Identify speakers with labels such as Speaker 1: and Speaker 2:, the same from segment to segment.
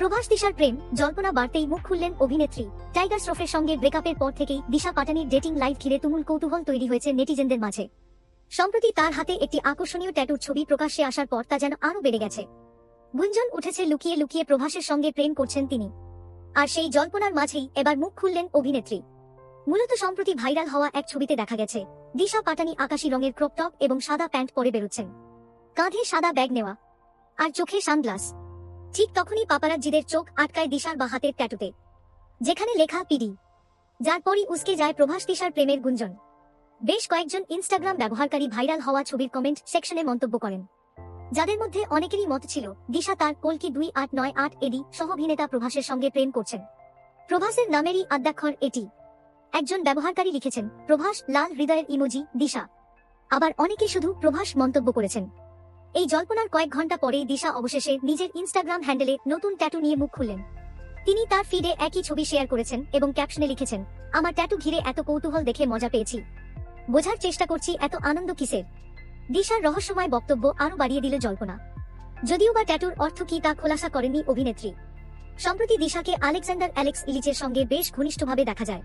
Speaker 1: প্রভাস দিশার প্রেম জল্পনা বাড়তেই মুখ খুললেন অভিনেত্রী। টাইগার শ্রফের সঙ্গে ব্রেকআপের পর থেকেই দিশা পাটানির ডেটিং লাইফ ঘিরে তুমুল কৌতূহল তৈরি হয়েছে নেটিজেনদের মাঝে। সম্প্রতি তার হাতে একটি আকর্ষণীয় ট্যাটুর ছবি প্রকাশ্যে আসার পর তা যেন আরও বেড়ে গেছে। গুঞ্জন উঠেছে লুকিয়ে লুকিয়ে প্রভাসের সঙ্গে প্রেম করছেন তিনি। আর সেই জল্পনার মাঝেই এবার মুখ খুললেন অভিনেত্রী। মূলত সম্প্রতি ভাইরাল হওয়া এক ছবিতে দেখা গেছে, দিশা পাটানি আকাশী রঙের ক্রপ টপ এবং সাদা প্যান্ট পরে বেরোচ্ছেন। কাঁধে সাদা ব্যাগ নেওয়া। আর চোখে সানগ্লাস। ঠিক তখনই পাপারাজ্জিদের চোখ আটকায় দিশার বা হাতের ট্যাটুতে, যেখানে লেখা পিডি, যার পরই উসকে যায় প্রভাস দিশার প্রেমের গুঞ্জন। বেশ কয়েকজন ইনস্টাগ্রাম ব্যবহারকারী ভাইরাল হওয়া ছবির কমেন্ট সেকশনে মন্তব্য করেন। যাদের মধ্যে অনেকেরই মত ছিল, দিশা তার কলকি দুই আট নয় আট এডি সহ অভিনেতা প্রভাসের সঙ্গে প্রেম করছেন। প্রভাসের নামেরই আদ্যাক্ষর এটি। একজন ব্যবহারকারী লিখেছেন, প্রভাস, লাল হৃদয়ের ইমোজি, দিশা। আবার অনেকে শুধু প্রভাস মন্তব্য করেছেন। এই জল্পনার কয়েক ঘণ্টা পরেই দিশা অবশেষে নিজের ইনস্টাগ্রাম হ্যান্ডেলে নতুন ট্যাটু নিয়ে মুখ খুললেন। তিনি তার ফিডে একই ছবি শেয়ার করেছেন এবং ক্যাপশনে লিখেছেন, আমার ট্যাটু ঘিরে এত কৌতূহল দেখে মজা পেয়েছি। বোঝার চেষ্টা করছি এত আনন্দ কিসের? দিশার রহস্যময় বক্তব্য আরও বাড়িয়ে দিল জল্পনা। যদিও বা ট্যাটুর অর্থ কি তা খোলাসা করেনি অভিনেত্রী। সম্প্রতি দিশাকে আলেকজান্ডার অ্যালেক্স ইলিচের সঙ্গে বেশ ঘনিষ্ঠভাবে দেখা যায়।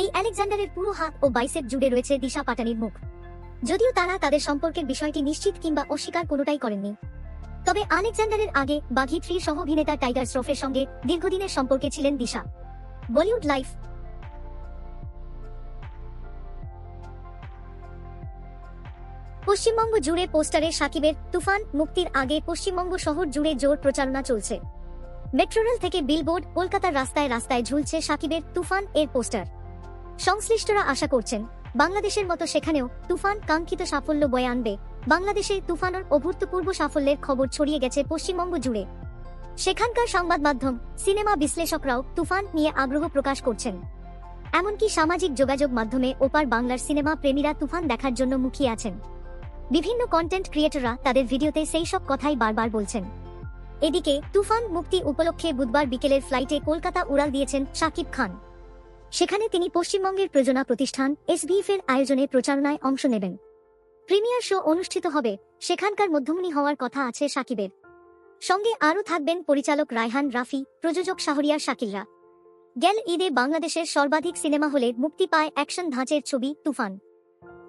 Speaker 1: এই আলেকজান্ডারের পুরো হাত ও বাইসেপ জুড়ে রয়েছে দিশা পাটানির মুখ। যদিও তারা তাদের সম্পর্কের বিষয়টি নিশ্চিত কিংবা অস্বীকার কোনোটাই করেননি। তবে আলেকজান্ডারের আগে বাঘি থ্রি সহ অভিনেতা টাইগার শ্রফের সঙ্গে দীর্ঘদিনের সম্পর্কে ছিলেন দিশা। বলিউড লাইফ পশ্চিমবঙ্গ জুড়ে পোস্টারে সাকিবের তুফান মুক্তির আগে পশ্চিমবঙ্গ শহর জুড়ে জোর প্রচারণা চলছে। মেট্রোরেল থেকে বিলবোর্ড কলকাতার রাস্তায় রাস্তায় ঝুলছে সাকিবের তুফান এর পোস্টার। সংশ্লিষ্টরা আশা করছেন বাংলাদেশের মতো সেখানেও তুফান কাঙ্ক্ষিত সাফল্য বয়ে আনবে। বাংলাদেশে তুফানের অভূতপূর্ব সাফল্যের খবর ছড়িয়ে গেছে পশ্চিমবঙ্গ জুড়ে। সেখানকার সংবাদ মাধ্যম, সিনেমা বিশ্লেষকরাও তুফান নিয়ে আগ্রহ প্রকাশ করছেন। এমনকি সামাজিক যোগাযোগ মাধ্যমে ওপার বাংলার সিনেমা প্রেমীরা তুফান দেখার জন্য মুখিয়ে আছেন। বিভিন্ন কন্টেন্ট ক্রিয়েটররা তাদের ভিডিওতে সেই সব কথাই বারবার বলছেন। এদিকে, তুফান মুক্তি উপলক্ষে বুধবার বিকেলের ফ্লাইটে কলকাতা উড়াল দিয়েছেন শাকিব খান। সেখানে তিনি পশ্চিমবঙ্গের প্রযোজনা প্রতিষ্ঠান এসবিএফ এর আয়োজনে প্রচারণায় অংশ নেবেন। প্রিমিয়ার শো অনুষ্ঠিত হবে, সেখানকার মধ্যমণি হওয়ার কথা আছে সাকিবের। সঙ্গে আরও থাকবেন পরিচালক রায়হান রাফি, প্রযোজক শাহরিয়ার শাকিলরা। গেল ঈদে বাংলাদেশের সর্বাধিক সিনেমা হলে মুক্তি পায় অ্যাকশন ধাঁচের ছবি তুফান।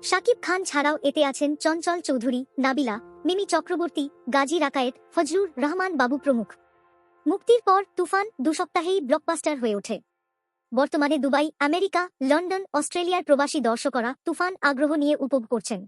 Speaker 1: শাকিব খান ছাড়াও এতে আছেন চঞ্চল চৌধুরী, নাবিলা, মিমি চক্রবর্তী, গাজী রাকায়েত, ফজলুর রহমান বাবু প্রমুখ। মুক্তির পর তুফান দু সপ্তাহেই ব্লকবাস্টার হয়ে ওঠে। বর্তমানে দুবাই আমেরিকা লন্ডন অস্ট্রেলিয়ার প্রবাসী দর্শকরা তুফান আগ্রহ নিয়ে উপভোগ করছেন।